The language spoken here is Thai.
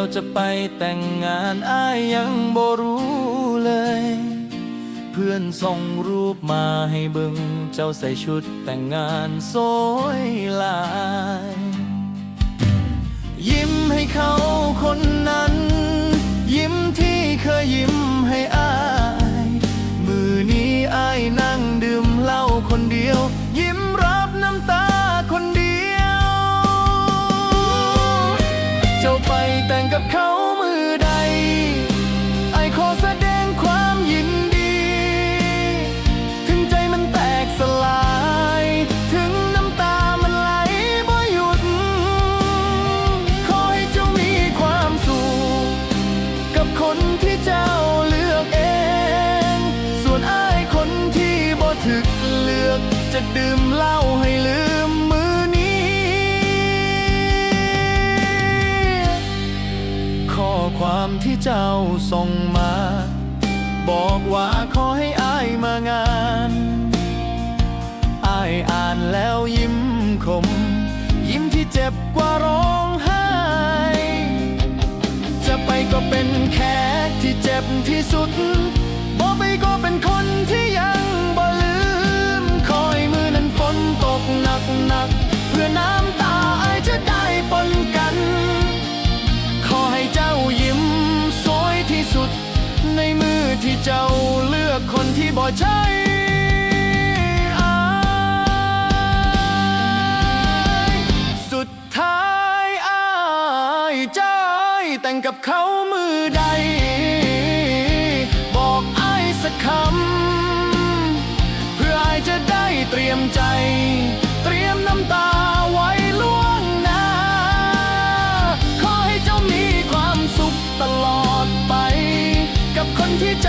เจ้าจะไปแต่งงานอ้ายยังบ่รู้เลย เพื่อนส่งรูปมาให้บึง เจ้าใส่ชุดแต่งงานสวยหลาย ยิ้ม แต่งกับเขามือใด ไอขอแสดงความยินดี ถึงใจมันแตกสลาย ถึงน้ำตามันไหลบ่หยุด ขอให้เจ้ามีความสุขกับคนที่เจ้าเลือกเอง ส่วนไอ้คนที่บ่ถึกเลือกจะดื่มเหล้าให้ลืมมื ที่เจ้าส่งมา บอกว่าขอให้อายมางานอายอ่านแล้วยิ้มคมยิ้มที่เจ็บกว่าร้องไห้ จะไปก็เป็นแค่ที่เจ็บที่สุดบอกไปก็ ที่เจ้าเลือกคนที่บ่ใช่อสุดท้ายอายใจแต่งกับเขามือด ที่เ